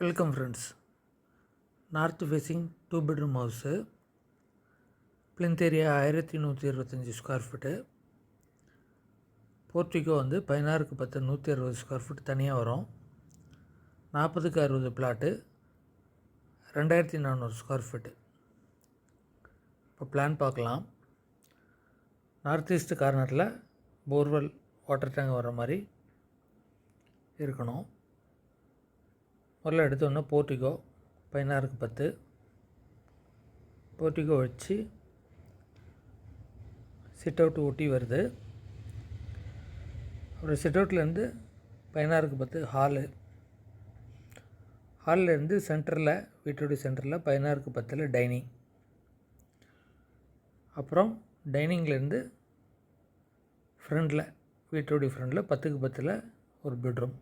Welcome friends north facing two bedroom house plinth area ஆயிரத்தி நூற்றி இருபத்தஞ்சி ஸ்கொயர் ஃபீட்டு போர்ட்டிகோ வந்து பதினாறுக்கு பத்து நூற்றி அறுபது ஸ்கொயர் ஃபீட் தனியாக வரும். நாற்பதுக்கு அறுபது பிளாட்டு ரெண்டாயிரத்தி நானூறு ஸ்கொயர் ஃபீட்டு இப்போ பிளான் பார்க்கலாம். நார்த் ஈஸ்ட் கார்னரில் போர்வெல் வாட்டர் டேங்க் வர மாதிரி இருக்கணும். முதல்ல எடுத்தோன்னா போர்ட்டிகோ பதினாறுக்கு பத்து. போர்ட்டிகோ வச்சு சிட் அவுட் ஒட்டி வருது. அப்புறம் சிட் அவுட்லேருந்து பதினாறுக்கு பத்து ஹாலு ஹால்லேருந்து சென்டரில் வீட்டோடைய சென்டரில் பதினாறுக்கு பத்தில் டைனிங் அப்புறம் டைனிங்லேருந்து ஃப்ரண்டில் வீட்டுடைய ஃப்ரண்டில் பத்துக்கு பத்தில் ஒரு பெட்ரூம்